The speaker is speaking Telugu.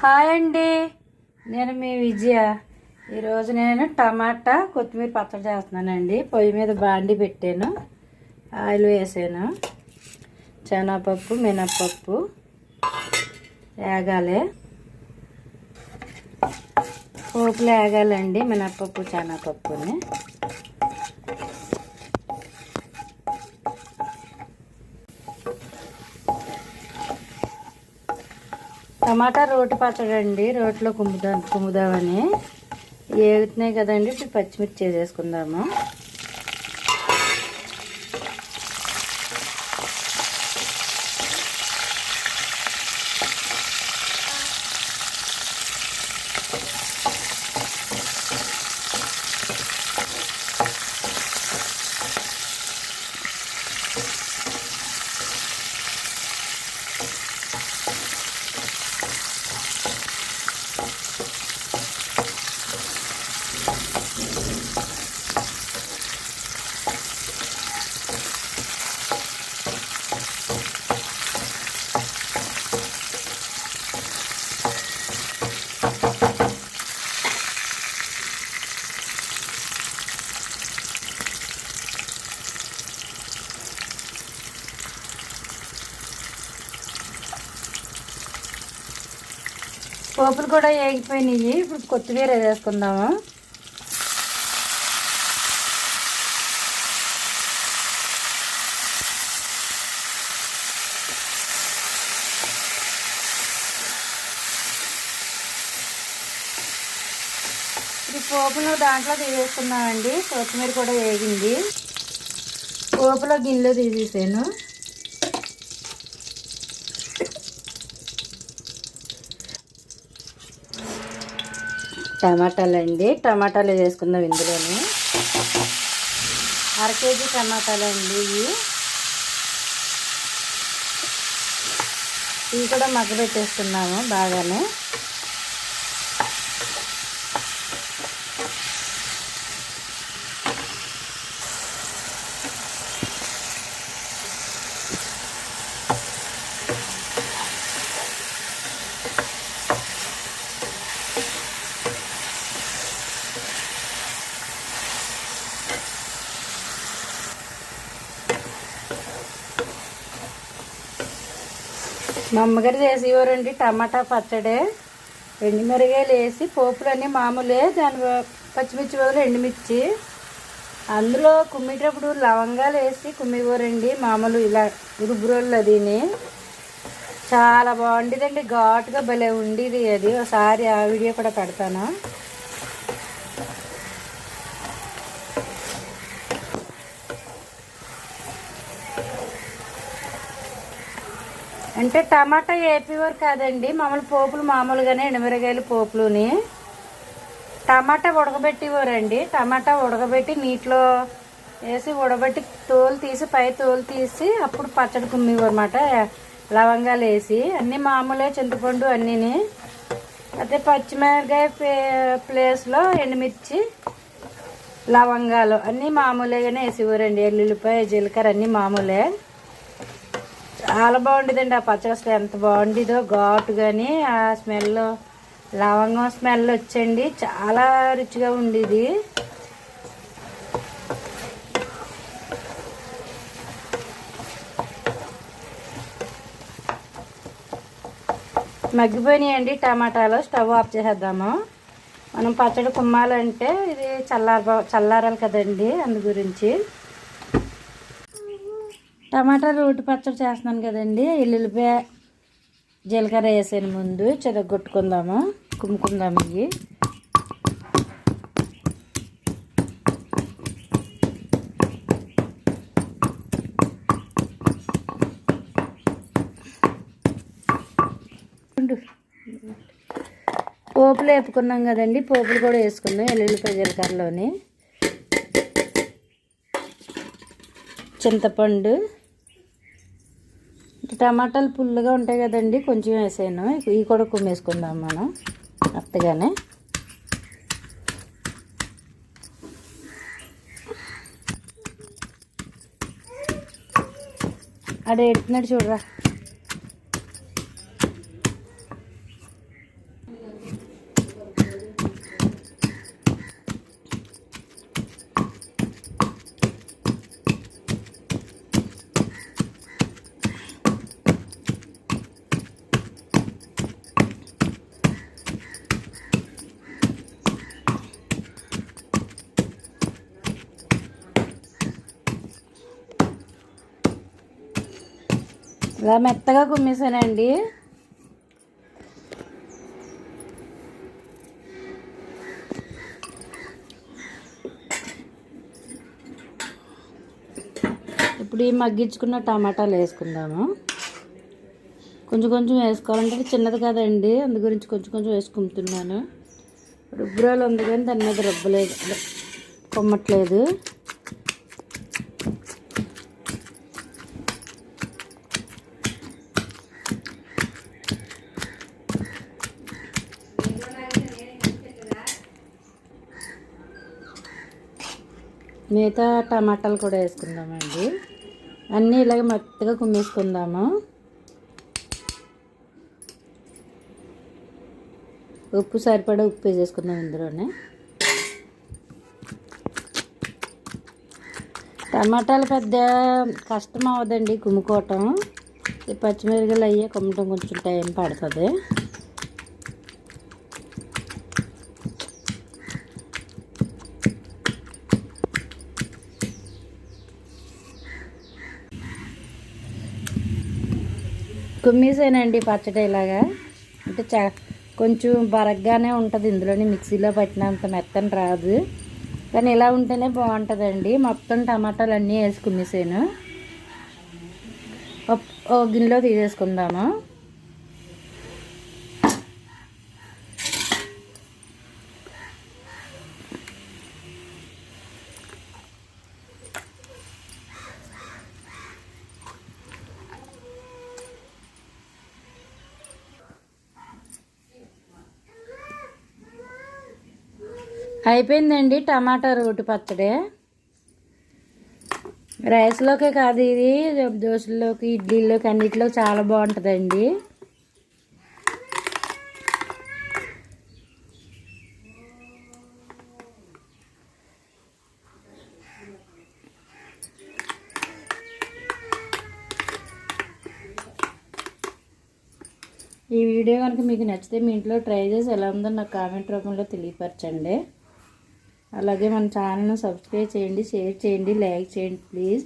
హాయ్ అండి. నేను మీ విజయ. ఈరోజు నేను టమాటా కొత్తిమీర పచ్చడి చేస్తున్నానండి. పొయ్యి మీద బాండి పెట్టాను. ఆయిల్ వేసాను. శనగపప్పు మినప్పప్పు వేగాలి. పోపులు వేగాలండి మినప్పప్పు శనగపప్పుని. టమాటా రోటి పచ్చడి అండి. రోట్లో కుమ్ముదా కుమ్ముదామని. ఏగుతున్నాయి కదండి. ఇప్పుడు పచ్చిమిర్చి వేసేసుకుందాము పోపులు కూడా ఏగిపోయినాయి. ఇప్పుడు కొత్తిమీర వేసుకుందాము. ఇది పోపులు దాంట్లో తీసేసుకున్నామండి కొత్తిమీర కూడా వేగింది. పోపులో గిన్నెలో తీసేసాను. టమాటాలు అండి టమాటాలు వేసుకుందాం ఇందులోని. అర కేజీ టమాటాలు అండి ఇవి. ఇవి కూడా మగ్గబెట్టేస్తున్నాము బాగానే. మా అమ్మగారు చేసేవారండి టమాటా పచ్చడి. ఎండుమిరగాయలు వేసి పోపులన్నీ మామూలే దాని పచ్చిమిర్చి బదులు ఎండుమిర్చి. అందులో కుమ్మేటప్పుడు లవంగాలు వేసి కుమ్మేవారండి మామూలు ఇలా ఉరుబురోళ్ళు అదిని. చాలా బాగుండేదండి ఘాటుగా భలే ఉండేది అది. ఒకసారి ఆ వీడియో కూడా పెడతాను. అంటే టమాటా ఏపీవారు కాదండి మామూలు పోపులు మామూలుగానే ఎండుమిరగాయలు పోపులుని. టమాటా ఉడకబెట్టేవారండి. టమాటా ఉడకబెట్టి నీటిలో వేసి ఉడబెట్టి తోలు తీసి పై తోలు తీసి అప్పుడు పచ్చడి కుమ్మేవన్నమాట లవంగాలు వేసి అన్నీ మామూలే చింతపండు అన్నీని. అదే పచ్చిమిరకాయ ప్లే- ప్లేస్లో ఎండుమిర్చి లవంగాలు అన్నీ మామూలుగానే వేసేవారండి. ఎల్లుల్లిపాయ జీలకర్ర అన్నీ మామూలే. చాలా బాగుండేదండి. ఆ పచ్చడి అసలు ఎంత బాగుండేదో ఘాటు కానీ ఆ స్మెల్ లవంగం స్మెల్ వచ్చండి. చాలా రుచిగా ఉండేది. మగ్గిపోయినాయండి టమాటాలు. స్టవ్ ఆఫ్ చేసేద్దాము. మనం పచ్చడి కుమ్మాలంటే ఇది చల్లార చల్లారాలి కదండి. అందు గురించి. టమాటా రోటి పచ్చడి చేస్తున్నాను కదండి. ఎల్లుల్లిపాయ జీలకర్ర వేసాను ముందు చెదగొట్టుకుందాము కుమ్ముకుందాము ఇవి. పోపులు వేపుకున్నాం కదండి. పోపులు కూడా వేసుకుందాం ఎల్లుల్లిపాయ జీలకర్రలోని. చింతపండు టమాటాలు పుల్లగా ఉంటాయి కదండి కొంచెం వేసాను ఇవి కూడా కుమ్మేసుకుందాం మనం అత్తగానే అడే ఎట్టినాడు చూడరా. ఇలా మెత్తగా కుమ్మేసానండి ఇప్పుడు ఈ మగ్గించుకున్న టమాటాలు వేసుకుందాము. కొంచెం కొంచెం వేసుకోవాలంటే చిన్నది కదండి. అందు గురించి కొంచెం కొంచెం వేసుకుంటున్నాను. రుబ్బురాలు ఉంది కానీ దాని మీద రుబ్బలేదు. కొమ్మట్లేదు. మిగతా టమాటాలు కూడా వేసుకుందామండి. అన్నీ ఇలాగ మెత్తగా కుమ్మేసుకుందాము. ఉప్పు సరిపడా ఉప్పు వేసేసుకుందాం ఇందులోనే. టమాటాలు పెద్ద కష్టం అవ్వదండి కుమ్ముకోవటం. ఈ పచ్చిమిరపకాయలు అయ్యే కుమ్మటం కొంచెం టైం పడుతుంది. కుమ్మేసానండి పచ్చడి ఇలాగా. అంటే చ కొంచెం బరగ్గానే ఉంటుంది ఇందులోని మిక్సీలో పట్టినంత మెత్తని రాదు. కానీ ఇలా ఉంటేనే బాగుంటుందండి. మొత్తం టమాటాలు అన్నీ వేసి ఓ- ఓ గిన్నెలో తీసేసుకుందాము. అయిపోయిందండి టమాటా రోటి పచ్చడి. రైస్లోకే కాదు ఇది దోశల్లోకి ఇడ్లీలోకి అన్నిటిలో చాలా బాగుంటుందండి. ఈ వీడియో కనుక మీకు నచ్చితే మీ ఇంట్లో ట్రై చేసి ఎలా ఉందో నాకు కామెంట్ రూపంలో తెలియపరచండి. అలాగే మన ఛానల్ను సబ్స్క్రైబ్ చేయండి షేర్ చేయండి లైక్ చేయండి ప్లీజ్.